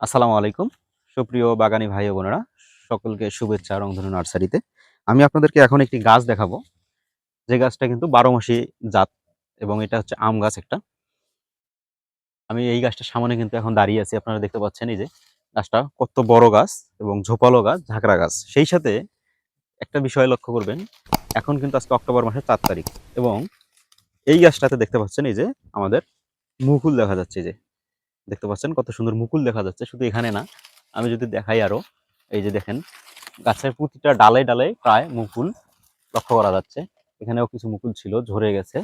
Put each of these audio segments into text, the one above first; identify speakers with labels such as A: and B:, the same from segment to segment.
A: আসসালামু আলাইকুম। সুপ্রিয় বাগানি ভাই ও বোনেরা, সকলকে শুভেচ্ছা রংধনু নার্সারিতে। আমি আপনাদেরকে এখন একটি গাছ দেখাবো। যে গাছটা কিন্তু বারো মাসি জাত এবং এটা হচ্ছে আম গাছ একটা। আমি এই গাছটার সামনে কিন্তু এখন দাঁড়িয়ে আছি। আপনারা দেখতে পাচ্ছেন এই যে গাছটা কত বড় গাছ এবং ঝোপালো গাছ, ঝাঁকড়া গাছ। সেই সাথে একটা বিষয় লক্ষ্য করবেন, এখন কিন্তু আজকে অক্টোবর মাসের চার তারিখ এবং এই গাছটাতে দেখতে পাচ্ছেন এই যে আমাদের মুকুল দেখা যাচ্ছে যে। দেখতে পাচ্ছেন কত সুন্দর মুকুল দেখা যাচ্ছে, শুধু এখানে না। আমি যদি দেখাই আরও, এই যে দেখেন, গাছের প্রতিটা ডালে ডালে প্রায় মুকুল লক্ষ্য করা যাচ্ছে। এখানেও কিছু মুকুল ছিল, ঝরে গেছে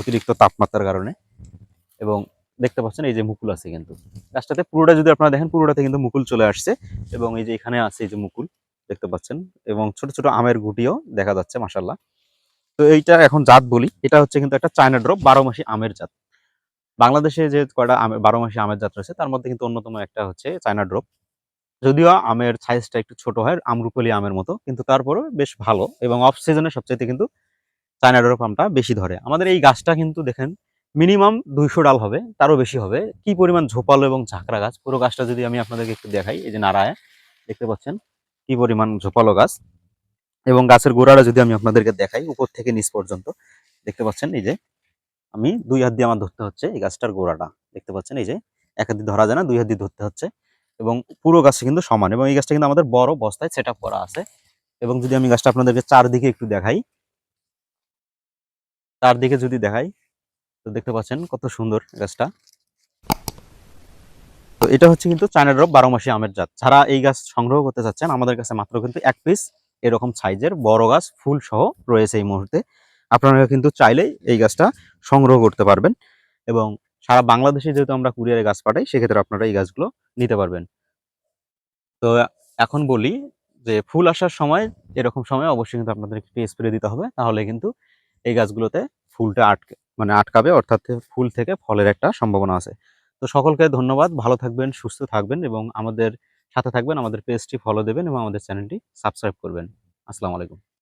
A: অতিরিক্ত তাপমাত্রার কারণে। এবং দেখতে পাচ্ছেন এই যে মুকুল আছে কিন্তু। গাছটাতে পুরোটা যদি আপনারা দেখেন, পুরোটাতে কিন্তু মুকুল চলে আসছে। এবং এই যে এখানে আছে এই যে মুকুল, দেখতে পাচ্ছেন। এবং ছোট ছোট আমের গুটিও দেখা যাচ্ছে মাসাল্লাহ তো এইটা এখন জাত বলি, এটা হচ্ছে কিন্তু একটা চায়না ড্রপ, বারো মাসি আমের জাত। বাংলাদেশে যে কয়টা বারো মাসে আমের জাত রয়েছে, তার মধ্যে কিন্তু অন্যতম একটা হচ্ছে চায়না ড্রপ। যদিও আমের সাইজটা একটু ছোট হয়, আমরুপলি আমের মতো, কিন্তু তারপরেও বেশ ভালো এবং অফ সিজনে সবচেয়ে কিন্তু চায়না ড্রপ আমটা বেশি ধরে। আমাদের এই গাছটা কিন্তু দেখেন মিনিমাম দুইশো ডাল হবে, তারও বেশি হবে। কি পরিমাণ ঝোপালো এবং ঝাঁকড়া গাছ, পুরো গাছটা যদি আমি আপনাদেরকে একটু দেখাই, এই যে নারায় দেখতে পাচ্ছেন কি পরিমাণ ঝোপালো গাছ। এবং গাছের গোড়াটা যদি আমি আপনাদেরকে দেখাই, উপর থেকে নিচ পর্যন্ত, দেখতে পাচ্ছেন এই যে আমি দুই হাত দিয়ে আমার ধরতে হচ্ছে এই গাছটার গোড়াটা। দেখতে পাচ্ছেন এই যে, এক হাত দিয়ে ধরা যায় না, দুই হাত দিয়ে ধরতে হচ্ছে। এবং পুরো গাছটা কিন্তু সমান এবং এই গাছটা কিন্তু আমাদের বড় বস্তায় সেট করা আছে। এবং যদি আমি গাছটা আপনাদেরকে চারদিকে একটু দেখাই, চারদিকে যদি দেখাই, তো দেখতে পাচ্ছেন কত সুন্দর গাছটা। তো এটা হচ্ছে কিন্তু চায়না ড্রপ বারো মাসি আমের জাত। যারা এই গাছ সংগ্রহ করতে চাচ্ছেন, আমাদের কাছে মাত্র কিন্তু এক পিস এরকম সাইজের বড় গাছ, ফুল সহ রয়েছে এই মুহূর্তে। আপনারা কিন্তু চাইলেই এই গাছটা সংগ্রহ করতে পারবেন এবং সারা বাংলাদেশে যেহেতু আমরা কুরিয়ারে গাছ পাঠাই, সেক্ষেত্রে আপনারা এই গাছগুলো নিতে পারবেন। তো এখন বলি যে ফুল আসার সময়, এরকম সময় অবশ্যই কিন্তু আপনাদের একটু স্প্রে দিতে হবে, তাহলে কিন্তু এই গাছগুলোতে ফুলটা আটকে মানে আটকাবে, অর্থাৎ ফুল থেকে ফলের একটা সম্ভাবনা আছে। তো সকলকে ধন্যবাদ, ভালো থাকবেন, সুস্থ থাকবেন এবং আমাদের সাথে থাকবেন, আমাদের পেজটি ফলো দেবেন এবং আমাদের চ্যানেলটি সাবস্ক্রাইব করবেন। আসসালামু আলাইকুম।